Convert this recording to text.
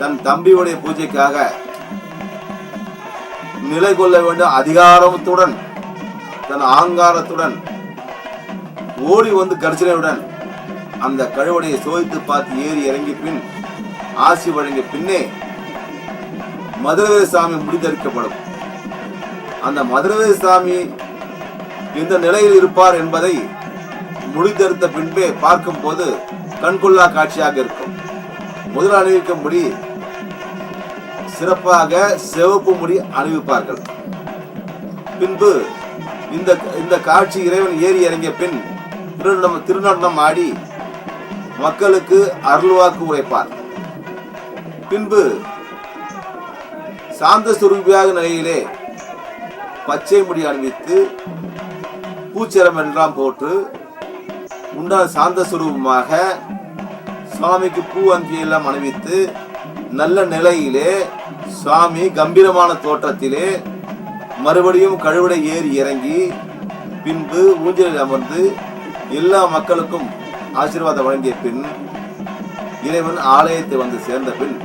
தன் தம்பியுடைய பூஜைக்காக நிலை கொள்ள வேண்டும் அதிகாரத்துடன் தன் ஆங்காரத்துடன் ஓடி வந்து கர்ஜனையுடன் அந்த கழுவடையை சோதித்து பார்த்து ஏறி இறங்கி பின் ஆசி வழங்கிய பின்னே மதுரவே சாமி முடித்தளிக்கப்படும் அந்த மதுரவே சாமி இந்த நிலையில் இருப்பார் என்பதை முடித்தெடுத்த பின்பே பார்க்கும் போது கண்கொள்ளா காட்சியாக இருக்கும். முதல் அணிவிக்கும்படி சிறப்பாக சிவப்பு முடி அணிவிப்பார்கள். பின்பு இந்த இந்த காட்சி இறைவன் ஏறி இறங்கிய பின் திருநடம் திருநடனம் ஆடி மக்களுக்கு அருள்வாக்கு உரைப்பார். பின்பு சாந்த சுரூபியாக நிலையிலே பச்சை முடி அணிவித்து பூச்சரம் என்றாம் போட்டு உண்டான சாந்த சுரூபமாக சுவாமிக்கு பூ அங்கியெல்லாம் அணிவித்து நல்ல நிலையிலே சுவாமி கம்பீரமான தோற்றத்திலே மறுபடியும் கழுவடை ஏறி இறங்கி பின்பு ஊஞ்சலில் அமர்ந்து எல்லா மக்களுக்கும் ஆசீர்வாதம் வழங்கிய பின் இறைவன் ஆலயத்தை வந்து சேர்ந்த பின்